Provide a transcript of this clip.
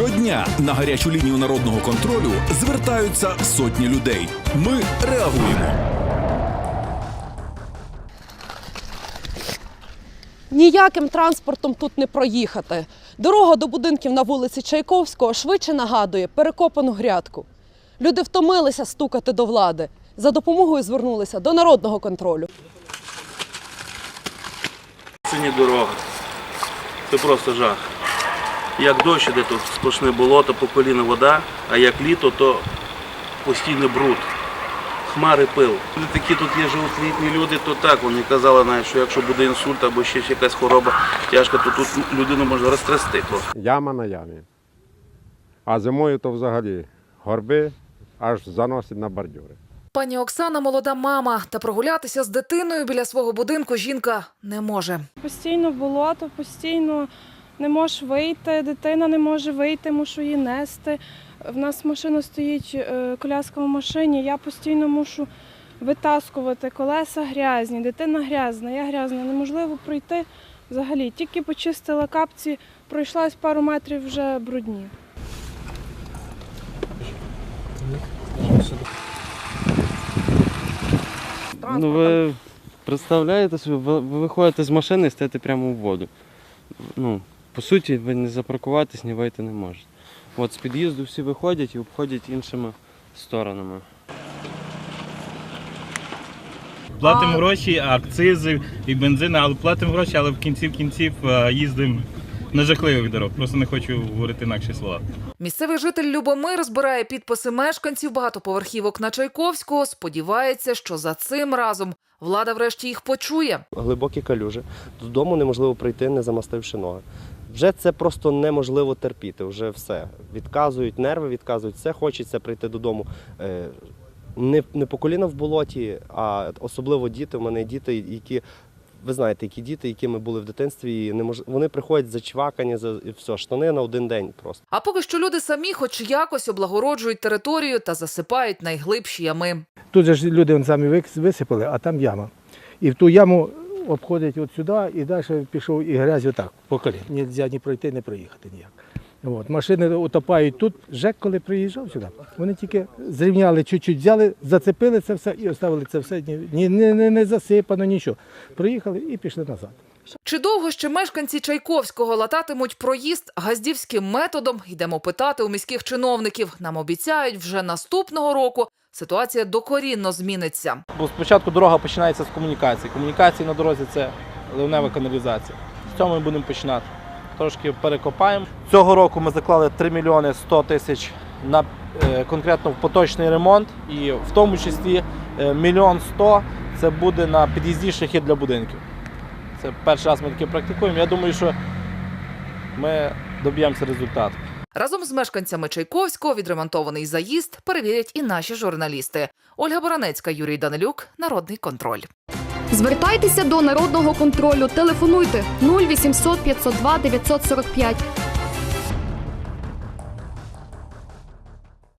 Щодня на гарячу лінію народного контролю звертаються сотні людей. Ми реагуємо. Ніяким транспортом тут не проїхати. Дорога до будинків на вулиці Чайковського швидше нагадує перекопану грядку. Люди втомилися стукати до влади. За допомогою звернулися до народного контролю. Це не дорога. Це просто жах. Як дощ іде, то сплошне болото, по коліна вода, а як літо, то постійний бруд. Хмари пил. Люди Такі тут є животлітні люди, то так вони казали, навіть, що якщо буде інсульт або ще якась хвороба тяжка, то тут людину можна розтрясти. Яма на ямі. А зимою то взагалі горби аж заносить на бордюри. Пані Оксана молода мама, та прогулятися з дитиною біля свого будинку жінка не може. Постійно болото, постійно не можеш вийти, дитина не може вийти, мушу її нести. В нас машина стоїть, е, коляска в машині, я постійно мушу витаскувати, колеса грязні, дитина грязна, я грязна, неможливо пройти взагалі. Тільки почистила капці, пройшлась пару метрів вже брудні. Ну ви представляєте собі, ви ви виходите з машини і стаєте прямо в воду. Ну, по суті, ви не запаркуватись, ні вийти не можете. От з під'їзду всі виходять і обходять іншими сторонами. Платимо гроші, акцизи і бензин, але платимо гроші, але в кінці в кінців е, їздимо на жахливих дорог. Просто не хочу говорити інакші слова. Місцевий житель Любомир збирає підписи мешканців багатоповерхівок на Чайковського. Сподівається, що за цим разом влада врешті їх почує. глибокі калюжі. Додому неможливо прийти, не замастивши ноги. Вже це просто неможливо терпіти. Вже все. Відказують нерви, відказують все. Хочеться прийти додому. е, Не, не по коліна в болоті, а особливо діти. У мене діти, які. Ви знаєте, які діти, якими були в дитинстві, і не мож... вони приходять зачвакані за і все, штани на один день просто. А поки що люди самі, хоч якось, облагороджують територію та засипають найглибші ями. Тут же ж люди вон самі висипали, а там яма. І в ту яму обходить от сюди і далі пішов і грязь отак по колін. Нельзя ні пройти, ні проїхати ніяк. От. Машини утопають тут. ЖЕК, коли приїжджав сюди, вони тільки зрівняли чуть-чуть, взяли, зацепили це все і оставили це все. Ні, не, не, не засипано, нічого. Приїхали і пішли назад. Чи довго ще мешканці Чайковського лататимуть проїзд газдівським методом? Йдемо питати у міських чиновників. Нам обіцяють, вже наступного року ситуація докорінно зміниться. Бо спочатку дорога починається з комунікації. Комунікації на дорозі це ливнева каналізація. З цього ми будемо починати. Трошки перекопаємо. Цього року ми заклали 3 мільйони 100 тисяч на е, конкретно в поточний ремонт, і в тому числі е, мільйон 100 це буде на під'їзні шляхи для будинків. Це перший раз ми таке практикуємо. Я думаю, що ми доб'ємося результату. Разом з мешканцями Чайковського відремонтований заїзд перевірять і наші журналісти. Ольга Боранецька, Юрій Данилюк, Народний контроль. Звертайтеся до народного контролю. Телефонуйте 0800 502 945